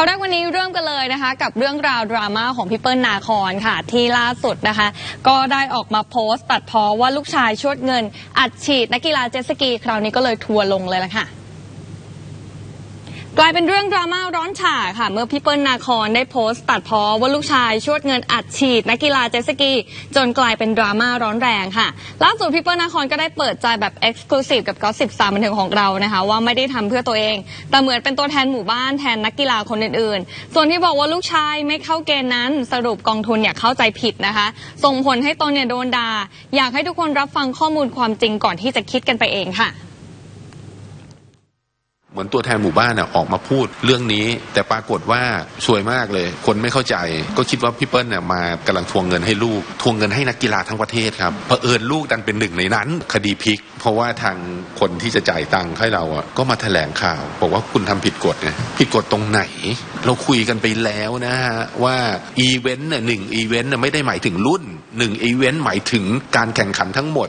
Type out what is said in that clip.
เขาวแรกวันนี้เริ่มกันเลยนะคะ กับเรื่องราวดราม่าของพี่เปิ้ลนาคอนค่ะ ที่ล่าสุดนะคะ ก็ได้ออกมาโพสต์ตัดพ้อว่าลูกชายชดเงิน อัดฉีดนักกีฬาเจ็ตสกี คราวนี้ก็เลยทัวร์ลงเลยละค่ะ กลายเป็นเรื่องดราม่าร้อนฉ่าค่ะ เมื่อพี่เปิ้ลนาคอนได้โพสต์ตัดพ้อว่าลูกชายชวดเงินอัดฉีดนักกีฬาเจสกี จนกลายเป็นดราม่าร้อนแรงค่ะล่าสุดพี่เปิ้ลนาคอนก็ได้เปิดใจแบบเอ็กซ์คลูซีฟกับก็สิบสามบันเทิงของเรานะคะ ว่าไม่ได้ทำเพื่อตัวเอง แต่เหมือนเป็นตัวแทนหมู่บ้านแทนนักกีฬาคนอื่นๆ ส่วนที่บอกว่าลูกชายไม่เข้าเกณฑ์นั้นสรุปกองทุนเนี่ยเข้าใจผิดนะคะ ส่งผลให้ตนเนี่ยโดนด่าอยากให้ทุกคนรับฟังข้อมูลความจริงก่อนที่จะคิดกันไปเองค่ะ เหมือนตัวแทนหมู่บ้านน่ะออกมาพูดเรื่องนี้ แต่ปรากฏว่าสวยมากเลย คนไม่เข้าใจ ก็คิดว่าพี่เปิ้ลเนี่ยมากำลังทวงเงินให้ลูก ทวงเงินให้นักกีฬาทั้งประเทศครับเผอิญลูกดันเป็นหนึ่งในนั้น คดีพลิก เพราะว่าทางคนที่จะจ่ายตังค์ให้เราอะก็มาแถลงข่าว บอกว่าคุณทำผิดกฎไงผิดกฎตรงไหน เราคุยกันไปแล้วนะฮะว่าอีเวนต์เนี่ยหนึ่งอีเวนต์เนี่ยไม่ได้หมายถึงรุ่นหนึ่งอีเวนต์หมายถึงการแข่งขันทั้งหมด